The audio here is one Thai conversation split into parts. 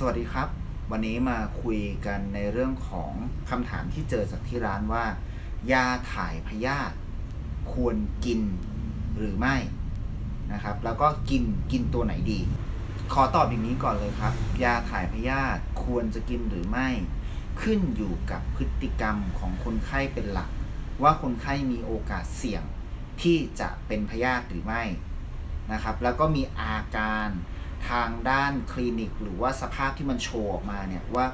สวัสดีครับ วันนี้มาคุยกันในเรื่องของคำถามที่เจอจากที่ร้านว่า ยาถ่ายพยาธิควรกินหรือไม่นะครับ แล้วก็กินกินตัวไหนดี ขอตอบอย่างนี้ก่อนเลยครับ ยาถ่ายพยาธิควรจะกินหรือไม่ ขึ้นอยู่กับพฤติกรรมของคนไข้เป็นหลัก ว่าคนไข้มีโอกาสเสี่ยงที่จะเป็นพยาธิหรือไม่นะครับ แล้วก็มีอาการ ทางด้านคลินิก หรือว่าสภาพที่มันโชว์ออกมาเนี่ยว่า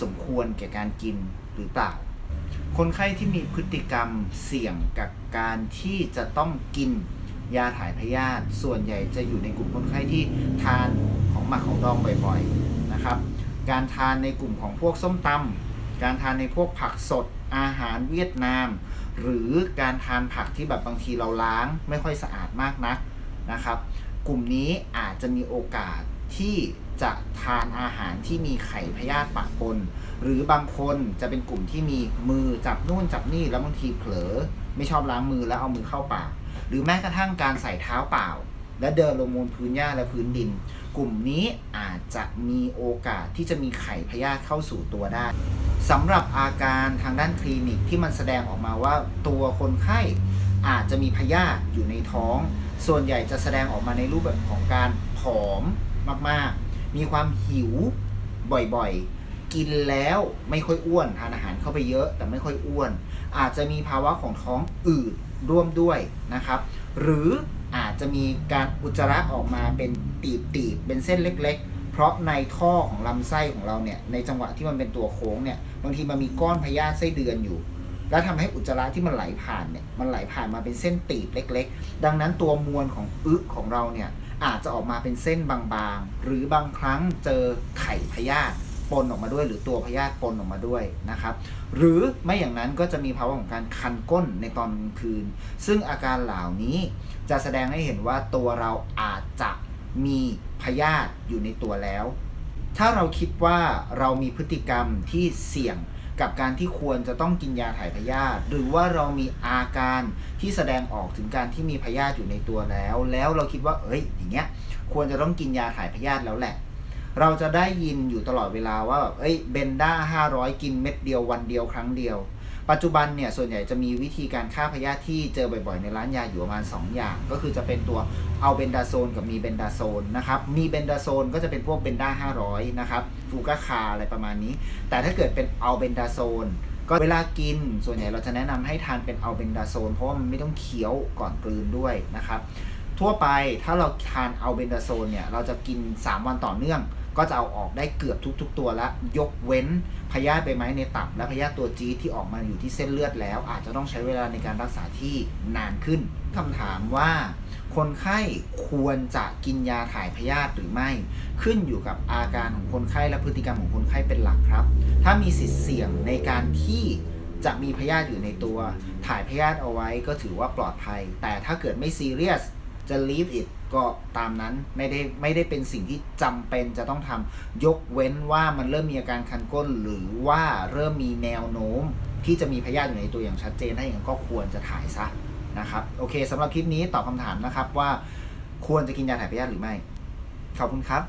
สมควรแก่การกินหรือเปล่า คนไข้ที่มีพฤติกรรมเสี่ยงกับการที่จะต้องกินยาถ่ายพยาธิส่วนใหญ่จะอยู่ในกลุ่มคนไข้ที่ทานของหมักของดองบ่อยๆนะครับ การทานในกลุ่มของพวกส้มตำการทานในพวกผักสดอาหารเวียดนาม หรือการทานผักที่แบบบางทีเราล้างไม่ค่อยสะอาดมากนักนะครับ กลุ่มนี้อาจจะมีโอกาสที่จะทานอาหารที่มีไข่พยาธิปะปนหรือบางคนจะเป็นกลุ่มที่มีมือจับนู่นจับนี่แล้วบางทีเผลอ ไม่ชอบล้างมือแล้วเอามือเข้าปากหรือแม้กระทั่งการใส่เท้าเปล่า และเดินลงบนพื้นหญ้าและพื้นดิน กลุ่มนี้อาจจะมีโอกาสที่จะมีไข่พยาธิเข้าสู่ตัวได้สำหรับอาการทางด้านคลินิกที่มันแสดงออกมาว่าตัวคนไข้อาจจะมีพยาธิอยู่ในท้อง ส่วนใหญ่จะแสดงออกมาในรูปแบบของการผอมมากๆ มีความหิวบ่อยๆ กินแล้วไม่ค่อยอ้วน ทานอาหารเข้าไปเยอะแต่ไม่ค่อยอ้วน อาจจะมีภาวะของท้องอืดร่วมด้วยนะครับ หรืออาจจะมีการอุจจาระออกมาเป็นตีบๆ เป็นเส้นเล็กๆ เพราะในท่อของลำไส้ของเราเนี่ย ในจังหวะที่มันเป็นตัวโค้งเนี่ย บางทีมันมีก้อนพยาธิไส้เดือนอยู่ แล้วทำให้อุจจาระที่มันไหลผ่านเนี่ยมันไหลผ่านมาเป็นเส้นตีบเล็ก ๆ ดังนั้นตัวมวลของอึของเราเนี่ยอาจจะออกมาเป็นเส้นบางๆ หรือบางครั้งเจอไข่พยาธิปนออกมาด้วย หรือตัวพยาธิปนออกมาด้วยนะครับ หรือไม่อย่างนั้นก็จะมีภาวะของการคันก้นในตอนกลางคืน ซึ่งอาการเหล่านี้จะแสดงให้เห็นว่าตัวเราอาจจะมีพยาธิอยู่ในตัวแล้ว ถ้าเราคิดว่าเรามีพฤติกรรมที่เสี่ยง กับการที่ควรจะต้องกินยาถ่ายพยาธิหรือว่าเรามีอาการที่แสดงออกถึงการที่มีพยาธิอยู่ในตัวแล้ว แล้วเราคิดว่า เอ้ย อย่างเงี้ย ควรจะต้องกินยาถ่ายพยาธิแล้วแหละ เราจะได้ยินอยู่ตลอดเวลาว่าแบบเอ้ยเบนด้า500 กินเม็ดเดียววันเดียวครั้งเดียว ปัจจุบันเนี่ยส่วนใหญ่จะมีวิธีการฆ่าพยาธิที่เจอบ่อยๆ ในร้านยาอยู่ประมาณ 2 อย่าง ก็คือจะเป็นตัวเอาเบนดาโซนกับมีเบนดาโซนนะครับมีเบนดาโซนก็จะเป็นพวกเบนด้า500 นะครับฟูกาคาอะไรประมาณนี้ แต่ถ้าเกิดเป็นเอาเบนดาโซนก็เวลากินส่วนใหญ่เราจะแนะนำให้ทานเป็นเอาเบนดาโซนเพราะว่ามันไม่ต้องเคี้ยวก่อนกลืนด้วยนะครับทั่วไปถ้าเราทานเอาเบนดาโซนเนี่ยเราจะกิน 3 วันต่อเนื่อง ก็จะเอาออกได้เกือบทุก ๆ ตัวละ ยกเว้นพยาธิใบไม้ในตับ และพยาธิตัวจี๊ดที่ออกมาอยู่ที่เส้นเลือดแล้ว อาจจะต้องใช้เวลาในการรักษาที่นานขึ้นคำถามว่าคนไข้ควรจะกินยาถ่ายพยาธิหรือไม่ ขึ้นอยู่กับอาการของคนไข้และพฤติกรรมของคนไข้เป็นหลักครับ ถ้ามีสิทธิ์เสี่ยงในการที่จะมีพยาธิอยู่ในตัว ถ่ายพยาธิเอาไว้ก็ถือว่าปลอดภัย แต่ถ้าเกิดไม่ซีเรียส จะ leave it ก็ตามนั้นไม่ได้ไม่ได้เป็นสิ่งที่จำเป็นจะต้องทำยกเว้นว่ามันเริ่มมีอาการคันก้น หรือว่าเริ่มมีแนวโน้ม ที่จะมีพยาธิอยู่ในตัวอย่างชัดเจนถ้าอย่างนั้นก็ควรจะถ่ายซะนะครับโอเคสำหรับคลิปนี้ตอบคำถามนะครับว่าควรจะกินยาถ่ายพยาธิหรือไม่ขอบคุณครับ